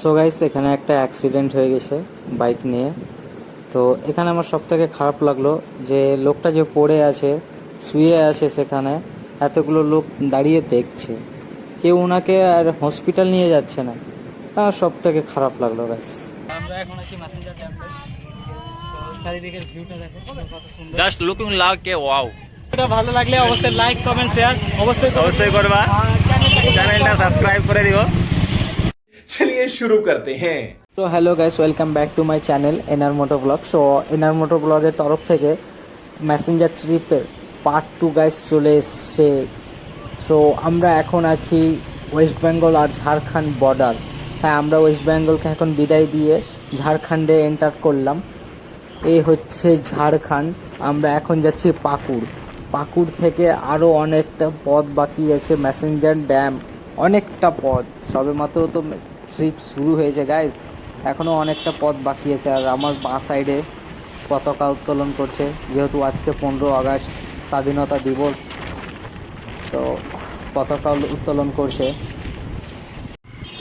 So guys এখানে একটা accident হয়ে গেছে বাইক নিয়ে। তো এখানে আমার সব থেকে খারাপ লাগল যে লোকটা যে পড়ে আছে শুয়ে আছে সেখানে এতগুলো লোক দাঁড়িয়ে দেখছে। কেউ ওনাকে আর হসপিটাল নিয়ে যাচ্ছে না। আমার সব থেকে খারাপ লাগল গাইস আমরা এখন আছি ম্যাসেঞ্জার ড্যামে তো চারিদিকের ভিউটা দেখো কত সুন্দর। জাস্ট লুকিং এ ওয়াও এটা ভালো লাগলে অবশ্যই লাইক কমেন্ট শেয়ার অবশ্যই অবশ্যই করবা। চ্যানেলটা সাবস্ক্রাইব করে দিও। चलिए शुरू करते हैं তো hello guys welcome back to my channel NR Moto vlog so NR Moto ব্লগের তরফ থেকে ম্যাসেঞ্জার ট্রিপের পার্ট টু গাইস চলে এসছে সো আমরা এখন আছি ওয়েস্ট বেঙ্গল আর ঝাড়খণ্ড বর্ডার হ্যাঁ আমরা ওয়েস্ট বেঙ্গলকে এখন বিদায় দিয়ে ঝাড়খণ্ডে এন্টার করলাম এই হচ্ছে ঝাড়খণ্ড আমরা এখন যাচ্ছি পাকুড় পাকুড় থেকে আরও অনেকটা পথ বাকি আছে ম্যাসেঞ্জার ড্যাম অনেকটা পথ সবে মাত্র তো ট্রিপ শুরু হয়েছে গাইজ এখনও অনেকটা পথ বাকি আছে, আর আমার বাঁ সাইডে পতাকা উত্তোলন করছে, যেহেতু আজকে পনেরো আগস্ট, স্বাধীনতা দিবস, তো পতাকা উত্তোলন করছে।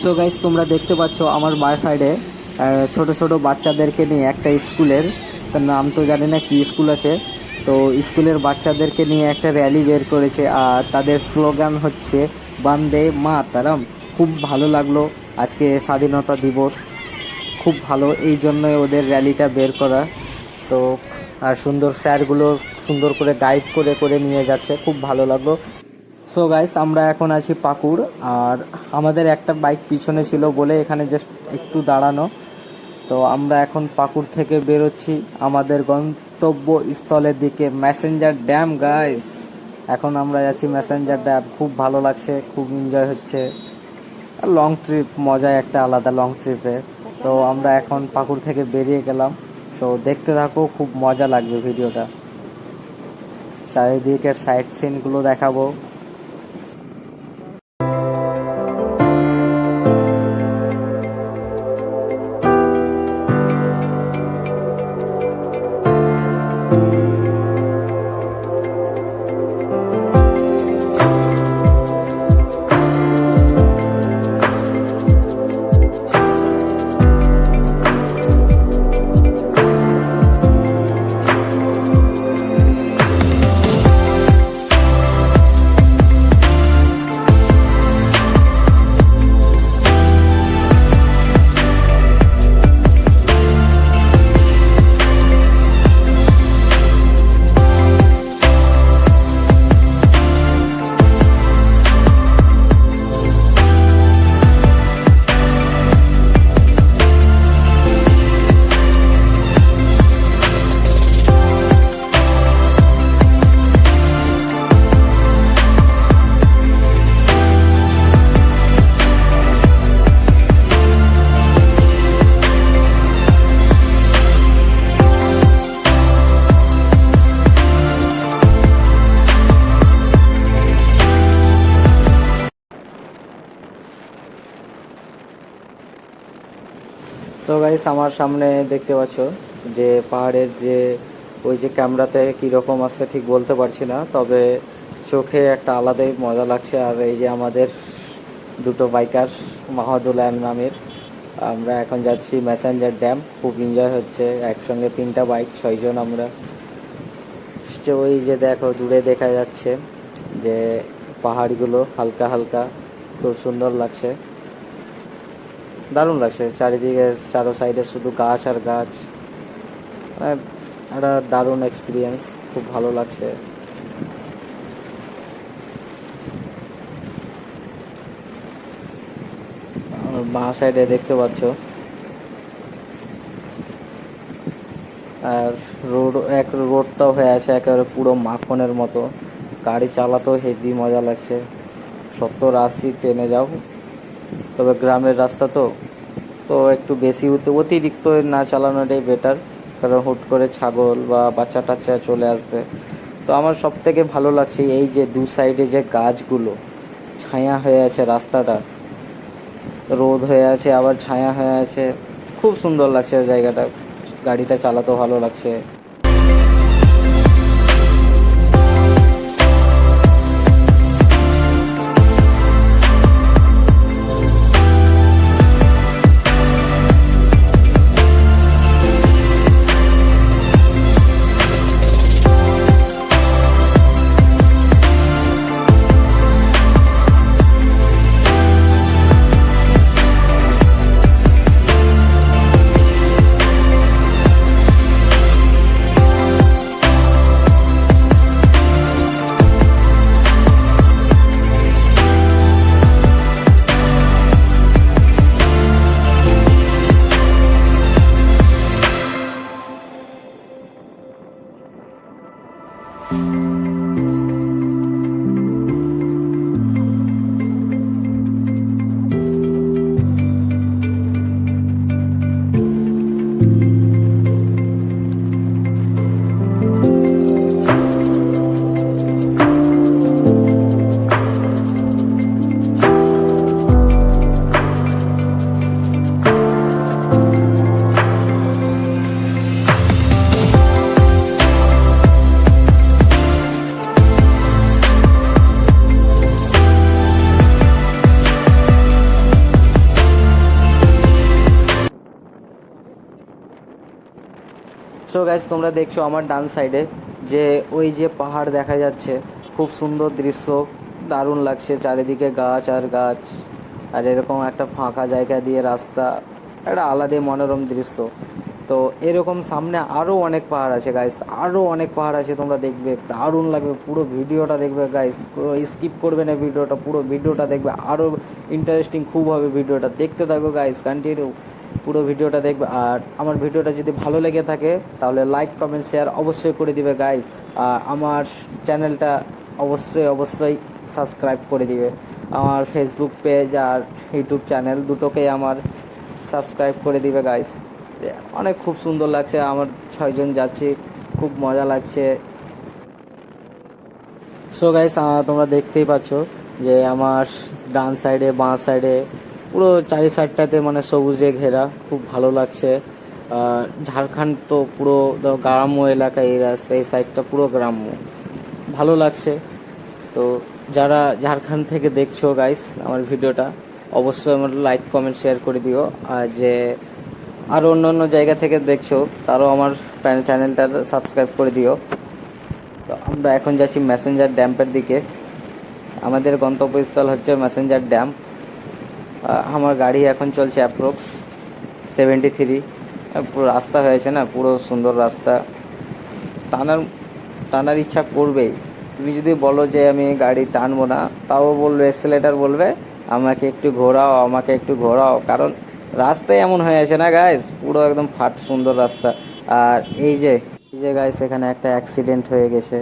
সো গাইস তোমরা দেখতে পাচ্ছ আমার বাঁ সাইডে ছোট ছোট বাচ্চাদেরকে নিয়ে একটা স্কুলের, তার নাম তো জানি না কি স্কুল আছে, তো স্কুলের বাচ্চাদেরকে নিয়ে একটা র্যালি বের করেছে, আর তাদের স্লোগান হচ্ছে, বান্দে মা তারাম খুব ভালো লাগল। আজকে স্বাধীনতা দিবস। খুব ভালো, এই জন্যই ওদের র্যালিটা বের করা। তো, আর সুন্দর স্যারগুলো সুন্দর করে গাইড করে করে নিয়ে যাচ্ছে। খুব ভালো লাগল। সো গাইস আমরা এখন আছি পাকুড়। আর আমাদের একটা বাইক পিছনে ছিল বলে এখানে জাস্ট একটু দাঁড়ানো। তো আমরা এখন পাকুড় থেকে বেরোচ্ছি। আমাদের গন্তব্য স্থলের দিকে ম্যাসেঞ্জার ড্যাম গাইস এখন আমরা যাচ্ছি ম্যাসেঞ্জার ড্যাম খুব ভালো লাগছে, খুব এনজয় হচ্ছে। লং ট্রিপ মজায় একটা আলাদা লং ট্রিপে তো আমরা এখন পাকুড় থেকে বেরিয়ে গেলাম। তো দেখতে থাকো, খুব মজা লাগবে ভিডিওটা চারিদিকের সাইট সিনগুলো দেখাবো। সো গাইস আমার সামনে দেখতে পাচ্ছ যে পাহাড়ের যে ওই যে ক্যামেরাতে কীরকম আসছে ঠিক বলতে পারছি না, তবে চোখে একটা আলাদাই মজা লাগছে। আর এই যে আমাদের দুটো বাইকার, মাহাদুল নামের, আমরা এখন যাচ্ছি ম্যাসেঞ্জার ড্যাম। খুব এনজয় হচ্ছে, একসঙ্গে তিনটা বাইক, ছয়জন আমরা। ওই যে দেখো, দূরে দেখা যাচ্ছে যে পাহাড়গুলো হালকা হালকা, খুব সুন্দর লাগছে। দারুণ লাগছে, চারিদিকে চারো সাইডে শুধু গাছ আর গাছ। মানে একটা দারুণ এক্সপিরিয়েন্স খুব ভালো লাগছে। বাঁ সাইডে দেখতে পাচ্ছ। আর রোড এক রোডটাও হয়ে আছে একেবারে পুরো মাখনের মতো। গাড়ি চালাতেও হেভি মজা লাগছে। সত্তর আশি ট্রেনে যাও। তবে গ্রামের রাস্তা তো তো একটু বেশি হতে অতিরিক্ত না চালানোটাই বেটার কারণ হুট করে ছাগল বা বাচ্চা টাচ্চা চলে আসবে। তো আমার সব থেকে ভালো লাগছে এই যে দু সাইডে যে গাছগুলো, ছায়া হয়ে আছে রাস্তাটা। রোদ হয়ে আছে, আবার ছায়া হয়ে আছে। খুব সুন্দর লাগছে জায়গাটা। গাড়িটা চালাতে ভালো লাগছে। গাইস তোমরা দেখছ আমার ডান সাইডে যে ওই যে পাহাড় দেখা যাচ্ছে। খুব সুন্দর দৃশ্য, দারুণ লাগছে চারিদিকে গাছ আর গাছ। আর এরকম একটা ফাঁকা জায়গা দিয়ে রাস্তা, একটা আলাদাই মনোরম দৃশ্য। তো এরকম সামনে আরও অনেক পাহাড় আছে গাইস আরও অনেক পাহাড় আছে তোমরা দেখবে, দারুণ লাগবে, পুরো ভিডিওটা দেখবে গাইস স্কিপ করবে না ভিডিওটা, পুরো ভিডিওটা দেখবে। আরও ইন্টারেস্টিং খুব হবে ভিডিওটা। দেখতে থাকো গাইস কন্টিনিউ পুরো ভিডিওটা দেখবে। আর আমার ভিডিওটা যদি ভালো লেগে থাকে, তাহলে লাইক কমেন্ট শেয়ার অবশ্যই করে দিবে গাইস আর আমার চ্যানেলটা অবশ্যই অবশ্যই সাবস্ক্রাইব করে দিবে। আমার ফেসবুক পেজ আর ইউটিউব চ্যানেল দুটোকেই আমার সাবস্ক্রাইব করে দিবে গাইস অনেক খুব সুন্দর লাগছে, আমার ছয়জন যাচ্ছি, খুব মজা লাগছে। সো গাইস তোমরা দেখতেই পাচ্ছ যে আমার ডান সাইডে বাঁ সাইডে পুরো চারি সাইডটাতে মানে সবুজে ঘেরা, খুব ভালো লাগছে। ঝাড়খণ্ড তো পুরো গ্রাম্য এলাকা এই রাস্তা, এই সাইডটা পুরো গ্রাম্য। ভালো লাগছে। তো যারা ঝাড়খণ্ড থেকে দেখছ গাইস আমার ভিডিওটা, অবশ্যই আমার লাইক কমেন্ট শেয়ার করে দিও। আর যে আরও অন্য অন্য জায়গা থেকে দেখছ, তারও আমার চ্যানেলটা সাবস্ক্রাইব করে দিও। তো আমরা এখন যাচ্ছি ম্যাসেঞ্জার ড্যাম্পের দিকে। আমাদের গন্তব্যস্থল হচ্ছে ম্যাসেঞ্জার ড্যাম আমার গাড়ি এখন চলছে অ্যাপ্রক্স সেভেন্টি থ্রি পুরো রাস্তা হয়েছে না, পুরো সুন্দর রাস্তা। টানার টানার ইচ্ছা করবেই। তুমি যদি বলো যে আমি গাড়ি টানবো না, তাও বলবে এক্সেলেটার বলবে, আমাকে একটু ঘোরাও, আমাকে একটু ঘোরাও। কারণ রাস্তায় এমন হয়ে আছে না গাইস পুরো একদম ফাট সুন্দর রাস্তা। আর এই যে এই যে গাইস এখানে একটা অ্যাক্সিডেন্ট হয়ে গেছে।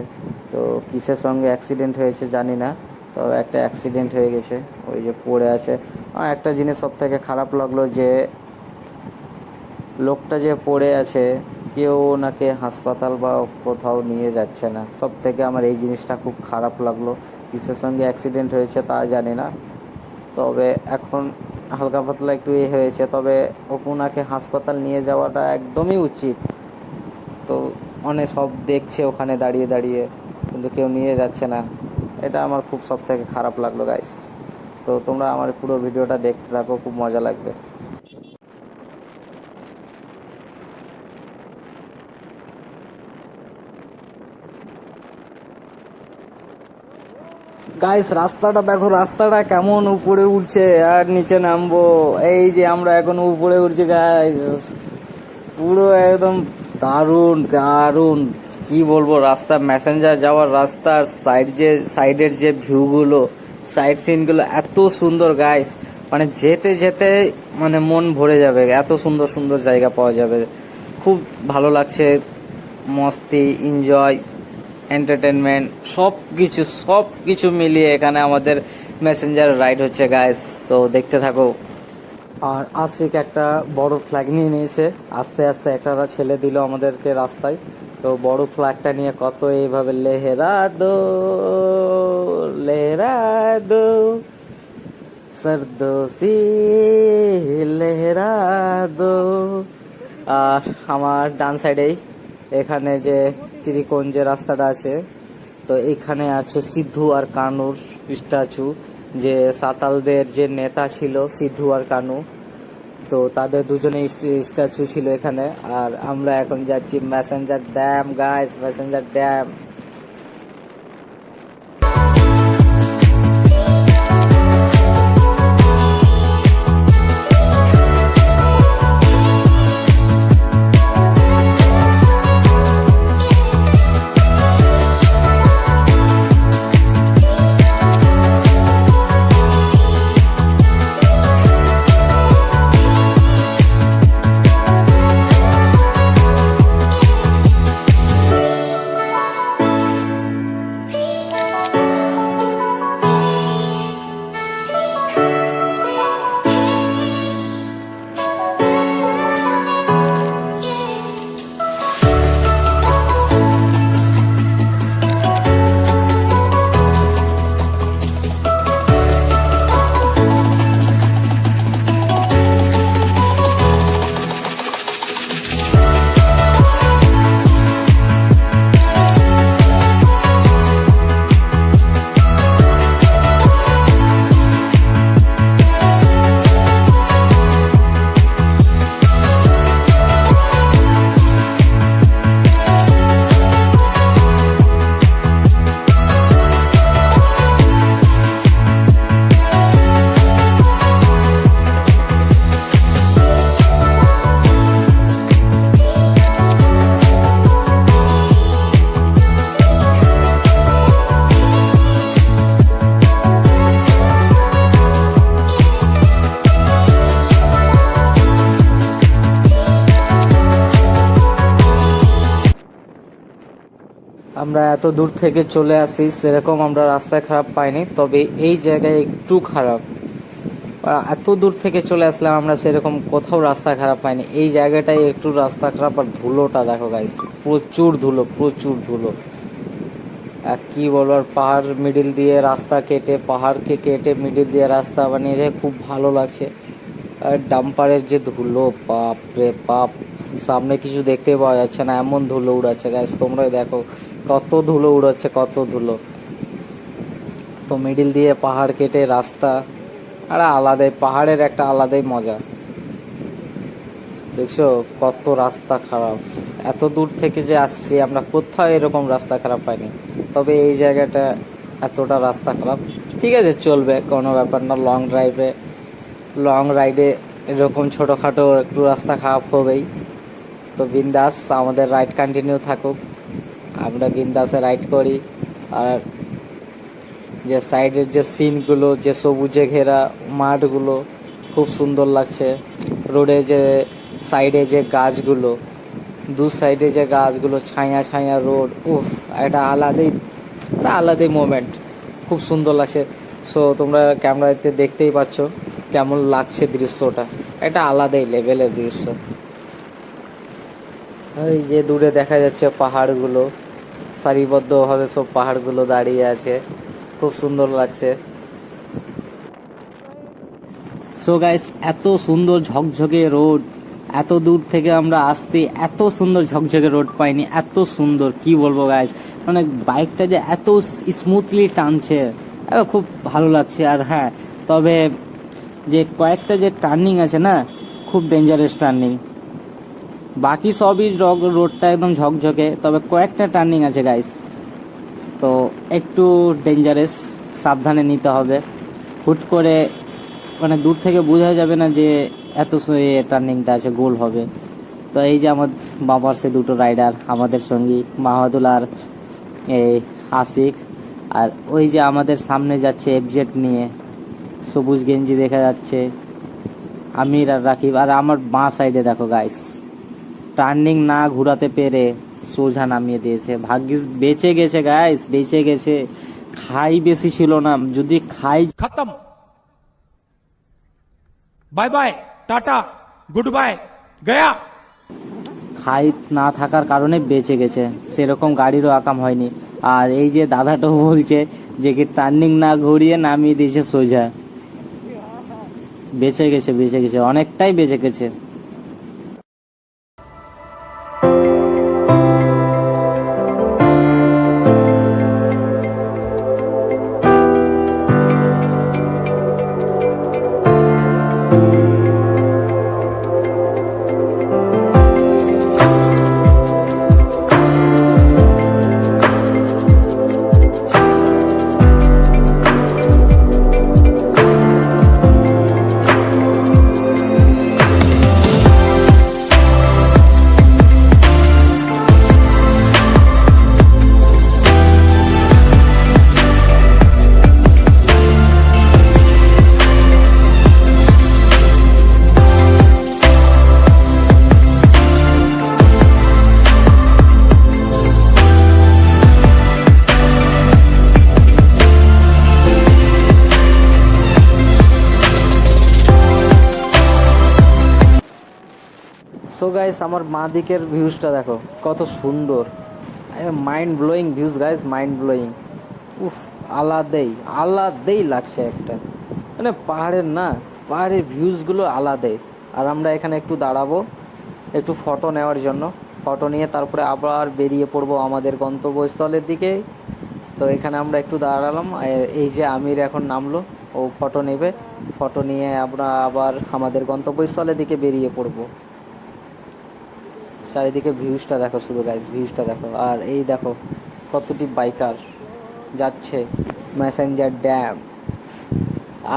তো কিসের সঙ্গে অ্যাক্সিডেন্ট হয়েছে জানি না তো একটা অ্যাক্সিডেন্ট হয়ে গেছে। ওই যে পড়ে আছে। একটা জিনিস সব থেকে খারাপ লাগল যে, লোকটা যে পড়ে আছে, কেউ ওনাকে হাসপাতাল বা কোথাও নিয়ে যাচ্ছে না। সব থেকে আমার এই জিনিসটা খুব খারাপ লাগল। কিসের সঙ্গে অ্যাক্সিডেন্ট হয়েছে তা জানি না। তবে এখন হালকা পাতলা একটু এ হয়েছে। তবে ওনাকে হাসপাতাল নিয়ে যাওয়াটা একদমই উচিত। তো অনেক সব দেখছে ওখানে দাঁড়িয়ে দাঁড়িয়ে, কিন্তু কেউ নিয়ে যাচ্ছে না। এটা আমার খুব সব থেকে খারাপ লাগল গাইস তো তোমরা আমার পুরো ভিডিওটা দেখতে থাকো, খুব মজা লাগবে। গাইস রাস্তাটা দেখো, রাস্তাটা কেমন উপরে উঠছে, আর নিচে নামবো। এই যে আমরা এখন উপরে উঠছি গাইস পুরো একদম দারুণ দারুণ। কি বলব, রাস্তা ম্যাসেঞ্জার যাওয়ার রাস্তার সাইড যে সাইডের যে ভিউগুলো সাইড সিনগুলো এত সুন্দর গাইস মানে যেতে যেতে মানে মন ভরে যাবে, এত সুন্দর সুন্দর জায়গা পাওয়া যাবে। খুব ভালো লাগছে, মস্তি এনজয় এন্টারটেনমেন্ট সব কিছু সব কিছু মিলিয়ে এখানে আমাদের মেসেঞ্জার রাইড হচ্ছে গাইস তো দেখতে থাকো। আর আশিক একটা বড় ফ্ল্যাগ নিয়ে নিয়েছে। আস্তে আস্তে একটা ছেলে দিল আমাদেরকে রাস্তায়। তো বড় ফ্ল্যাগটা নিয়ে কত এইভাবে লেহেরা দো লেহেরা দো সরদোসি লেহেরা দো আর আমার ডান সাইডেই এখানে যে ত্রিকোণ যে রাস্তাটা আছে, তো এখানে আছে সিদ্ধু আর কানুর স্ট্যাচু, যে সাঁতালদের যে নেতা ছিল সিদ্ধু আর কানু। তো তাদের দুজনে স্ট্যাচু ছিল এখানে। আর আমরা এখন যাচ্ছি Massanjore dam guys Massanjore dam. এত দূর থেকে চলে আসি, সেরকম আমরা রাস্তায় খারাপ পাইনি, তবে এই জায়গায় একটু খারাপ। এত দূর থেকে চলে আসলাম আমরা, সেরকম কোথাও রাস্তা খারাপ পাইনি। এই জায়গাটায় একটু রাস্তা খারাপ আর ধুলোটা দেখো গাইস প্রচুর ধুলো প্রচুর ধুলো। আর কি বলব, আর পাহাড় মিডিল দিয়ে রাস্তা কেটে, পাহাড়কে কেটে মিডিল দিয়ে রাস্তা বানিয়েছে খুব ভালো লাগছে। আর ডাম্পারের যে ধুলো বাপ রে বাপ, সামনে কিছু দেখতে পাওয়া যাচ্ছে না, এমন ধুলো উড়াচ্ছে গাইস তোমরাই দেখো। কত ধুলো উড়াচ্ছে, কত ধুলো। তো মিডিল দিয়ে পাহাড় কেটে রাস্তা, আর আলাদাই, পাহাড়ের একটা আলাদাই মজা। দেখছ, কত রাস্তা খারাপ। এত দূর থেকে যে আসছি, আমরা কোথাও এরকম রাস্তা খারাপ পাইনি। তবে এই জায়গাটা এতটা রাস্তা খারাপ। ঠিক আছে, চলবে, কোনো ব্যাপার না লং ড্রাইভে লং রাইডে এরকম ছোটোখাটো একটু রাস্তা খারাপ হবেই। তো বিন্দাস, আমাদের রাইড কন্টিনিউ থাকুক। আমরা বিন্দাসে রাইড করি। আর যে সাইডের যে সিনগুলো যে সবুজে ঘেরা মাঠগুলো, খুব সুন্দর লাগছে। রোডে যে সাইডে যে গাছগুলো, দু সাইডে যে গাছগুলো, ছায়া ছায়া রোড উফ এটা আলাদাই একটা আলাদাই মোমেন্ট খুব সুন্দর লাগছে। সো তোমরা ক্যামেরাতে দেখতেই পাচ্ছ কেমন লাগছে দৃশ্যটা। এটা আলাদাই লেভেলের দৃশ্য। ওই যে দূরে দেখা যাচ্ছে পাহাড়গুলো। সারিবদ্ধভাবে সব পাহাড়গুলো দাঁড়িয়ে আছে। খুব সুন্দর লাগছে। সো গাইস এত সুন্দর ঝকঝকে রোড, এত দূর থেকে আমরা আসতে এত সুন্দর ঝকঝকে রোড পাইনি, এত সুন্দর, কি বলব গাইস মানে বাইকটা যে এত স্মুথলি টানছে খুব ভালো লাগছে। আর হ্যাঁ তবে যে কয়েকটা যে টার্নিং আছে না, খুব ডেঞ্জারাস টার্নিং বাকি সবই রোডটা একদম ঝকঝকে, তবে কয়েকটা টার্নিং আছে গাইস তো একটু ডেঞ্জারাস সাবধানে নিতে হবে। হুট করে মানে দূর থেকে বোঝা যাবে না যে এত টার্নিংটা আছে, গোল হবে। তো এই যে আমার বাবার সে দুটো রাইডার আমাদের সঙ্গী, মাহাদুল আর এই আশিক। আর ওই যে আমাদের সামনে যাচ্ছে এফজেট নিয়ে। সবুজ গেঞ্জি দেখা যাচ্ছে। আমির আর রাকিব। আর আমার বাঁ সাইডে দেখো গাইস টার্নিং না ঘুরাতে পেরে সোজা নামিয়ে দিয়েছে। ভাগ্যিস বেঁচে গেছে গাইস বেঁচে গেছে। খাই বেশি ছিল না যদি খাই খতম। Bye bye tata good bye গয়া। খাই না থাকার কারণে বেঁচে গেছে সেরকম গাড়িরও আকাম হয়নি। আর এই যে দাদাটাও বলছে যে কি টার্নিং না ঘুরিয়ে নামিয়ে দিয়েছে সোজা। বেঁচে গেছে বেঁচে গেছে অনেকটাই বেঁচে গেছে। গাইস আমার মা দিকের ভিউজটা দেখো, কত সুন্দর। Mind blowing views guys mind blowing উফ, আলাদাই আলাদাই লাগছে একটা। মানে পাহাড়ের না, পাহাড়ের ভিউজগুলো আলাদাই। আর আমরা এখানে একটু দাঁড়াবো, একটু ফটো নেওয়ার জন্য। ফটো নিয়ে তারপরে আবার বেরিয়ে পড়ব আমাদের গন্তব্যস্থলের দিকে। তো এখানে আমরা একটু দাঁড়ালাম এই যে আমির এখন নামলো, ও ফটো নেবে। ফটো নিয়ে আমরা আবার আমাদের গন্তব্যস্থলের দিকে বেরিয়ে পড়ব। চারিদিকে ভিউজটা দেখো শুধু গাইস ভিউজটা দেখো। আর এই দেখো কতটি বাইকার যাচ্ছে ম্যাসেঞ্জার ড্যাম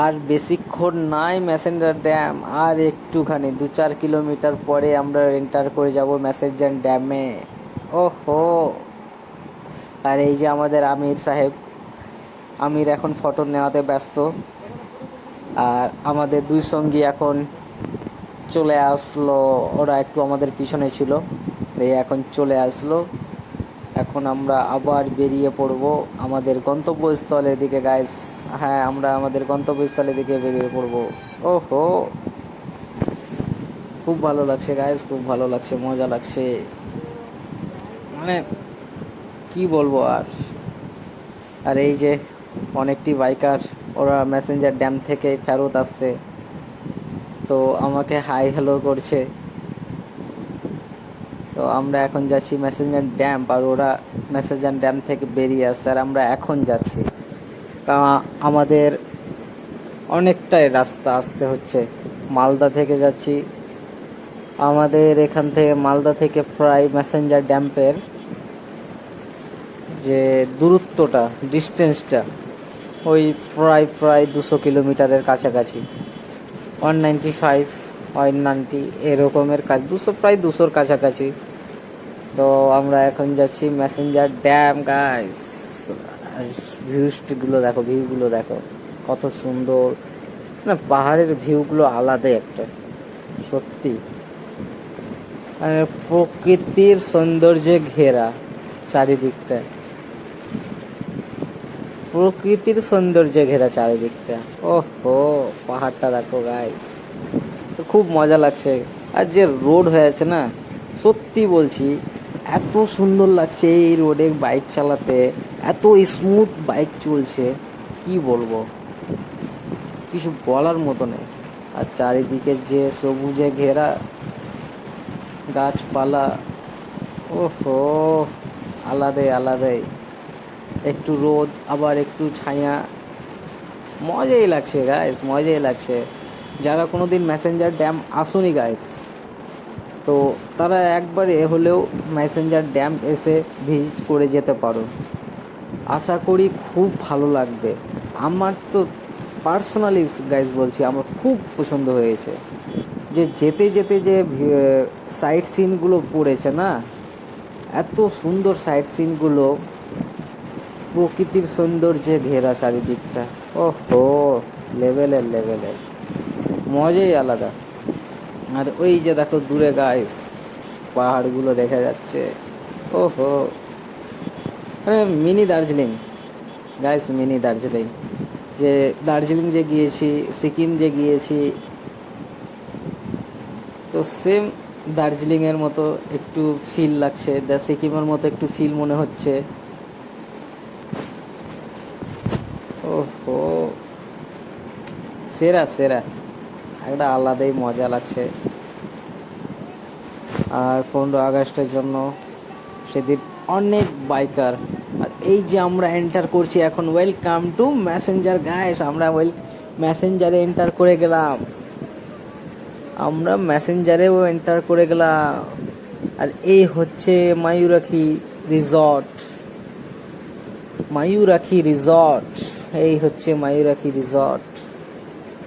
আর বেশিক্ষণ নাই ম্যাসেঞ্জার ড্যাম আর একটুখানি দু চার কিলোমিটার পরে আমরা এন্টার করে যাব ম্যাসেঞ্জার ড্যামে ওহো! আর এই যে আমাদের আমির সাহেব, আমির এখন ফটো নেওয়াতে ব্যস্ত। আর আমাদের দুই সঙ্গী এখন চলে আসলো, ওরা একটু আমাদের পিছনে ছিল। এই এখন চলে আসলো। এখন আমরা আবার বেরিয়ে পড়ব আমাদের গন্তব্যস্থলের দিকে গাইস হ্যাঁ আমরা আমাদের গন্তব্যস্থলের দিকে বেরিয়ে পড়ব। ওহো! খুব ভালো লাগছে গাইস খুব ভালো লাগছে, মজা লাগছে। মানে কি বলব আর? আর এই যে অনেকটি বাইকার ওরা মেসেঞ্জার ড্যাম থেকে ফেরত আসছে। তো আমাকে হাই হ্যালো করছে। তো আমরা এখন যাচ্ছি মেসেঞ্জার ড্যাম আর ওরা মেসেঞ্জার ড্যাম থেকে বেরিয়ে আসছে আর আমরা এখন যাচ্ছি। আমাদের অনেকটাই রাস্তা আসতে হচ্ছে। মালদা থেকে যাচ্ছি। আমাদের এখান থেকে মালদা থেকে প্রায় মেসেঞ্জার ড্যাম্পের যে দূরত্বটা ডিস্টেন্সটা ওই প্রায় প্রায় দুশো কিলোমিটারের কাছাকাছি। One ninety five one ninety এরকমের কাজ। দুশো, প্রায় দুশোর কাছাকাছি। তো আমরা এখন যাচ্ছি মেসেঞ্জার ড্যাম গাইস ভিউসগুলো দেখো, ভিউগুলো দেখো। কত সুন্দর। না, পাহাড়ের ভিউগুলো আলাদাই একটা, সত্যি। প্রকৃতির সৌন্দর্যে ঘেরা চারিদিকটা প্রকৃতির সৌন্দর্যে ঘেরা চারিদিকটা। ওহো, পাহাড়টা দেখো গাইস তো খুব মজা লাগছে। আর যে রোড হয়েছে না, সত্যি বলছি, এত সুন্দর লাগছে এই রোডে বাইক চালাতে। এত স্মুথ বাইক চলছে, কি বলব? কিছু বলার মতো নেই। আর চারিদিকে যে সবুজে ঘেরা গাছপালা, ওহো, আলাদাই আলাদাই। একটু রোদ, আবার একটু ছায়া। মজাই লাগছে গাইস মজাই লাগছে। যারা কোনো দিন ম্যাসেঞ্জার ড্যাম আসুনি গাইস তো তারা একবারে হলেও ম্যাসেঞ্জার ড্যাম এসে ভিজিট করে যেতে পারো। আশা করি খুব ভালো লাগবে। আমার তো পার্সোনালি গাইস বলছি, আমার খুব পছন্দ হয়েছে। যে যেতে যেতে যে সাইট সিনগুলো পড়েছে না, এত সুন্দর সাইট সিনগুলো প্রকৃতির সৌন্দর্যে ঘেরা চারিদিকটা। ওহো, লেভেলের লেভেলের। মজাই আলাদা। আর ওই যে দেখো দূরে গাইস পাহাড়গুলো দেখা যাচ্ছে। ওহো। মানে mini Darjeeling. Guys mini Darjeeling. যে দার্জিলিং যে গিয়েছি, সিকিম যে গিয়েছি, তো সেম দার্জিলিংয়ের মতো একটু ফিল লাগছে। দ্য সিকিমের মতো একটু ফিল মনে হচ্ছে ওহো সেরা সেরা। একটা আলাদাই মজা লাগছে। আর পনেরো আগস্টের জন্য সেদিন অনেক বাইকার আর এই যে আমরা এন্টার করছি এখন ওয়েলকাম টু ম্যাসেঞ্জার গাইস আমরা ওয়েল ম্যাসেঞ্জারে এন্টার করে গেলাম। আমরা মেসেঞ্জারেও এন্টার করে গেলাম। আর এই হচ্ছে মায়ুরাখি রিসর্ট মায়ুরাখি রিসর্ট এই হচ্ছে মায়ুরাখি রিসর্ট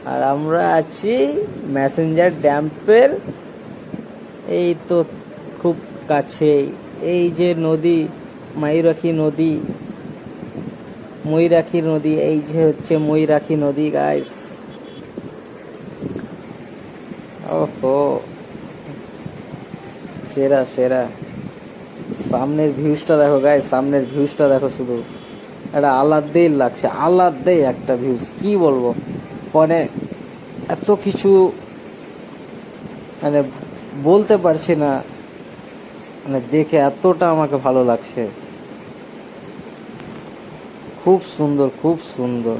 আর আমরা আছি ম্যাসেঞ্জার ড্যাম্পের এই তো খুব কাছে এই যে নদী, মায়ুরাখি নদী, ময়ূরাখি নদী, এই যে হচ্ছে ময়ূরাখি নদী গাইস ওহো। সেরা সেরা। সামনের ভিউজটা দেখো গাইস সামনের ভিউজটা দেখো শুধু। এটা আলাদাই লাগছে আলাদাই একটা ভিউজ কি বলব? মানে এত কিছু মানে বলতে পারছি না। মানে দেখে এতটা আমাকে ভালো লাগছে। খুব সুন্দর খুব সুন্দর।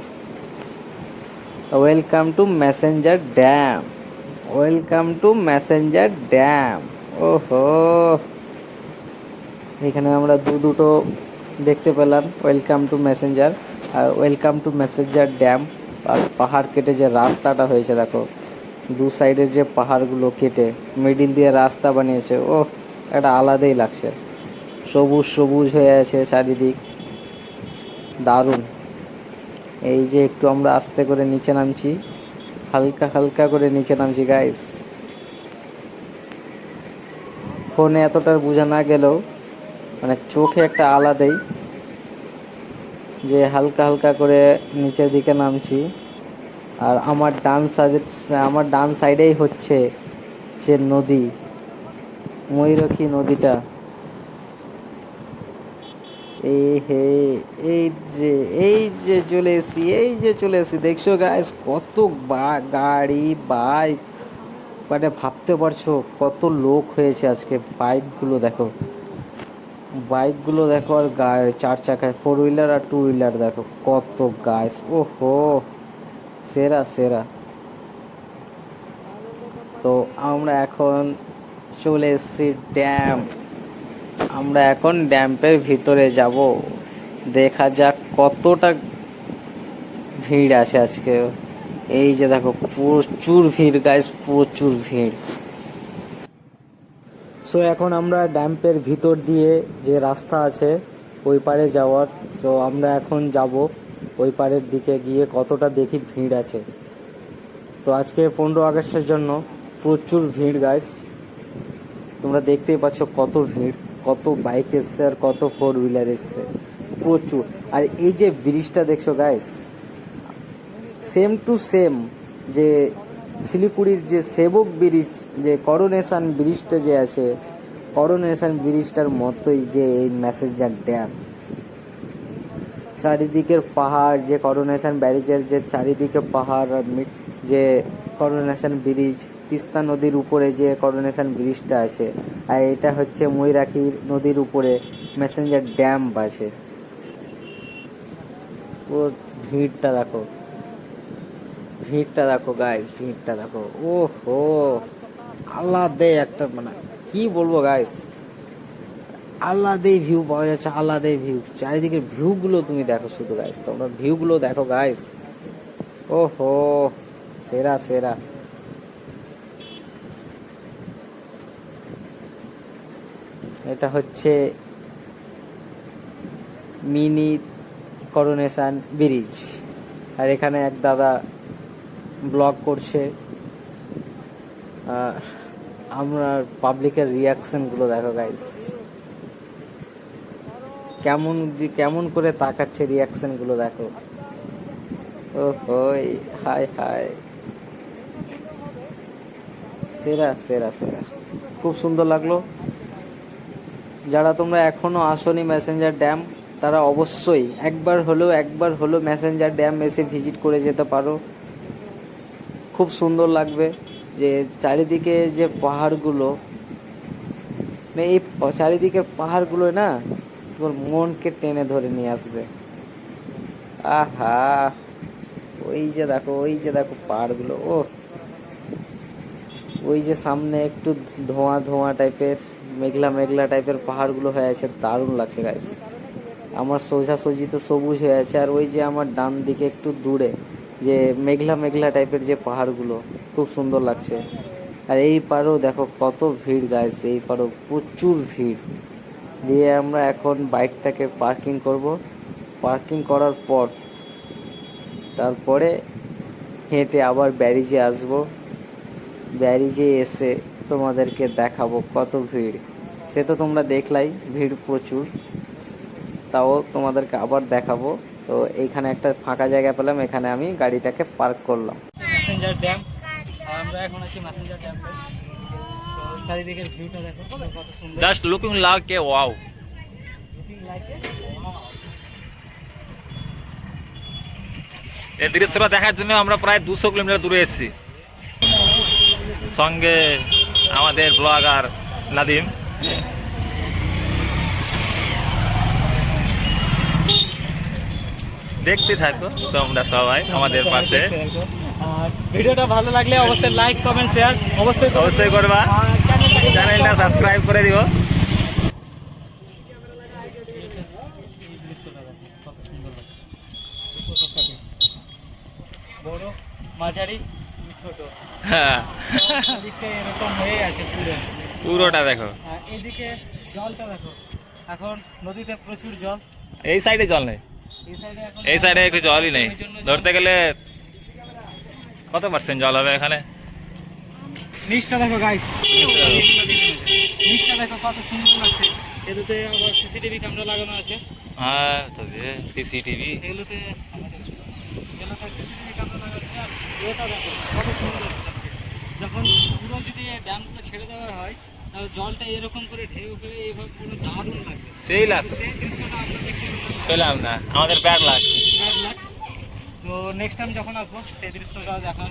Welcome to Massanjore dam welcome to Massanjore dam ওহো। এখানে আমরা দু দুটো দেখতে পেলাম। ওয়েলকাম টু মেসেঞ্জার আর ওয়েলকাম টু মেসেঞ্জার ড্যাম আর পাহাড় কেটে যে রাস্তাটা হয়েছে, দেখো, দু সাইডের যে পাহাড়গুলো কেটে মিডিল দিয়ে রাস্তা বানিয়েছে ও একটা আলাদাই লাগছে। সবুজ সবুজ হয়ে আছে চারিদিক। দারুণ। এই যে একটু আমরা আস্তে করে নিচে নামছি, হালকা হালকা করে নিচে নামছি গাইস ফোনে এতটা বোঝা না গেলেও মানে চোখে একটা আলাদাই, যে হালকা হালকা করে নিচের দিকে নামছি। আর আমার ডান সাইডে, আমার ডান সাইডেই হচ্ছে যে নদী ময়ূরখী নদীটা। এই হে, এই যে এই যে চলে এসছি, এই যে চলে এসছি। দেখছ গাইস কত বা- গাড়ি বাইক মানে ভাবতে পারছ কত লোক হয়েছে আজকে। বাইকগুলো দেখো বাইকগুলো দেখো আর গাড়ি চার চাকায় ফোর হুইলার আর টু হুইলার দেখো। কত গাইস ওহো! সেরা সেরা। তো আমরা এখন চলে এসেছি ড্যাম। আমরা এখন ড্যাম্পের ভিতরে যাব। দেখা যাক কতটা ভিড় আছে আজকে। এই যে দেখো, প্রচুর ভিড় গাইস প্রচুর ভিড়। সো এখন আমরা ড্যাম্পের ভিতর দিয়ে যে রাস্তা আছে, ওই পারে যাওয়ার। সো আমরা এখন যাব। ওই পারের দিকে গিয়ে কতটা দেখি ভিড় আছে। তো আজকে পনেরো আগস্টের জন্য প্রচুর ভিড় গাইস তোমরা দেখতেই পাচ্ছ কত ভিড়, কত বাইক এসছে আর কত ফোর হুইলার এসছে। প্রচুর। আর এই যে ব্রিজটা দেখছ গাইস সেম টু সেম যে শিলিগুড়ির যে সেবক ব্রিজ, যে করোনেশন ব্রিজটা যে আছে করোনেশন ব্রিজটার মতোই যে এই ম্যাসেঞ্জার ড্যাম চারিদিকের পাহাড়, যে করোনেশন ব্যারিজের যে চারিদিকে পাহাড় আর যে করোনেশন ব্রিজ, তিস্তা নদীর উপরে যে করোনেশন ব্রিজটা আছে, আর এটা হচ্ছে ময়ূরাখি নদীর উপরে মেসেঞ্জার ড্যাম আছে। ও ভিড়টা দেখো ভিড়টা দেখো গাইস ভিড়টা দেখো ও হো আলাদা একটা মানে কি বলব গাইস আলাদাই ভিউ পাওয়া যাচ্ছে আলাদাই ভিউ চারিদিকের ভিউগুলো তুমি দেখো শুধু গাইস তোমরা ভিউগুলো দেখো গাইস ও হো সেরা সেরা। এটা হচ্ছে মিনি করোনেশন ব্রিজ আর এখানে এক দাদা ব্লগ করছে। আমরা পাবলিকের রিয়াকশনগুলো দেখো গাইস কেমন কেমন করে তাকাচ্ছে রিয়াকশনগুলো দেখো। ও হই হাই হাই সেরা সেরা সেরা। খুব সুন্দর লাগল। যারা তোমরা এখনও আসনি মেসেঞ্জার ড্যাম তারা অবশ্যই একবার হলেও একবার হলেও মেসেঞ্জার ড্যাম এসে ভিজিট করে যেতে পারো। খুব সুন্দর লাগবে যে চারিদিকে যে পাহাড়গুলো মানে এই চারিদিকের পাহাড়গুলো না তোমার মনকে টেনে ধরে নিয়ে আসবে। আহা, ওই যে দেখো, ওই যে দেখো পাহাড়গুলো ও ওই যে সামনে একটু ধোঁয়া ধোঁয়া টাইপের, মেঘলা মেঘলা টাইপের পাহাড়গুলো হয়ে আছে, দারুণ লাগছে গাইস আমার সোজাসুজি তো সবুজ হয়ে আছে, আর ওই যে আমার ডান দিকে একটু দূরে, যে মেঘলা মেঘলা টাইপের যে পাহাড়গুলো, খুব সুন্দর লাগছে। আর এই পারেও দেখো কত ভিড় গাইস এই পারেও প্রচুর ভিড়। দিয়ে আমরা এখন বাইকটাকে পার্কিং করব। পার্কিং করার পর তারপরে হেঁটে আবার ব্যারিজে আসব। ব্যারিজে এসে তোমাদেরকে দেখাবো কত ভিড়। সে তো তোমরা দেখলাই, ভিড় প্রচুর। তাও তোমাদেরকে আবার দেখাবো। তো এইখানে একটা ফাঁকা জায়গা পেলাম, এখানে আমি গাড়িটাকে পার্ক করলাম। আমরা এখন আছি ম্যাসেঞ্জার ড্যাম চারিদিকের ভিউটা দেখো কত সুন্দর। Just looking like a wow looking like এই দৃশ্যটা দেখার জন্য আমরা প্রায় দুশো কিলোমিটার দূরে এসেছি। সঙ্গে আমাদের ব্লগার নাদিম। দেখতে থাকো তোমরা সবাই আমাদের পাশে। আর ভিডিওটা ভালো লাগলে অবশ্যই লাইক কমেন্ট শেয়ার অবশ্যই। অবশ্যই করবা। চ্যানেলটা সাবস্ক্রাইব করে দিও। দিক। বড় মাঝারি ছোট। হ্যাঁ। এরকম হয়ে আছে পুরো। পুরোটা দেখো। আর এইদিকে জলটা দেখো। এখন নদীতে প্রচুর জল। এই সাইডে জল নেই। এই সাইডে একটু জলই নেই। ধরতে গেলে কত পার্সেন্ট জল হবে এখানে? নিচটা দেখো গাইস নিচটা দেখো কত সুন্দর লাগছে। এগুলোতে আবার সিসিটিভি ক্যামেরা লাগানো আছে। হ্যাঁ তবে সিসিটিভি এগুলোতে এগুলোতে সিসিটিভি ক্যামেরা লাগানো আছে। আর ওটা দেখো কত সুন্দর লাগছে। যখন পুরো যদি ড্যামগুলো ছেড়ে দেওয়া হয় তারপর জলটা এরকম করে ঢেউ করে এইভাবে পুরো দারুণ লাগবে। সেই লাগছে সেই দৃশ্যটা আমরা দেখতে পেলাম। পেলাম না আমাদের ব্যাড লাগ ব্যাড লাগ তো নেক্সট টাইম যখন আসবো সেই দৃশ্যটা দেখার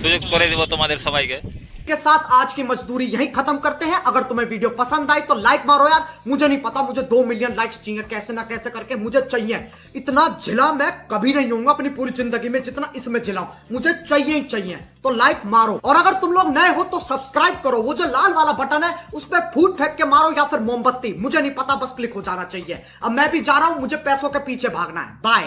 সুযোগ করে দেবো তোমাদের সবাইকে के साथ आज की मजदूरी यहीं खत्म करते हैं अगर तुम्हें वीडियो पसंद आई तो लाइक मारो यार मुझे नहीं पता मुझे दो मिलियन लाइक्स चाहिए कैसे ना कैसे करके मुझे चाहिए इतना जिला मैं कभी नहीं होऊंगा अपनी पूरी जिंदगी में जितना इसमें जिलाऊं मुझे चाहिए ही चाहिए तो लाइक मारो और अगर तुम लोग नए हो तो सब्सक्राइब करो वो जो लाल वाला बटन है उस पर फूट फेंक के मारो या फिर मोमबत्ती मुझे नहीं पता बस क्लिक हो जाना चाहिए अब मैं भी जा रहा हूं मुझे पैसों के पीछे भागना है बाय